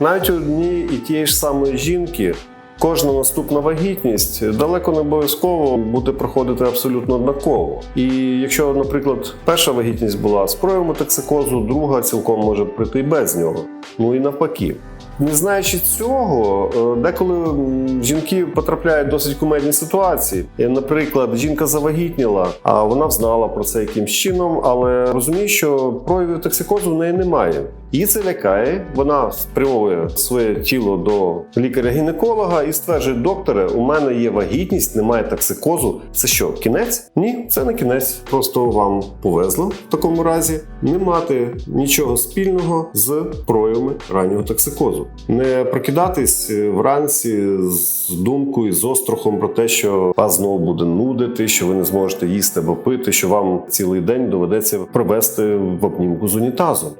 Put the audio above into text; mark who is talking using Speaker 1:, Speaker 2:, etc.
Speaker 1: Навіть у дні і тієї ж самої жінки кожна наступна вагітність далеко не обов'язково буде проходити абсолютно однаково. І якщо, наприклад, перша вагітність була з проявами токсикозу, друга цілком може прийти і без нього. Ну і навпаки. Не знаючи цього, е, деколи жінки потрапляють в досить кумедні ситуації. Е, Наприклад, жінка завагітніла, а вона знала про це якимсь чином, але розуміє, що проявів токсикозу в неї немає. Її це лякає. Вона спрямовує своє тіло до лікаря-гінеколога і стверджує: докторе, у мене є вагітність, немає токсикозу. Це що, кінець? Ні, це не кінець. Просто вам повезло в такому разі не мати нічого спільного з проявами раннього токсикозу. Не прокидатись вранці з думкою, з острахом про те, що вас знову буде нудити, що ви не зможете їсти або пити, що вам цілий день доведеться провести в обнімку з унітазом.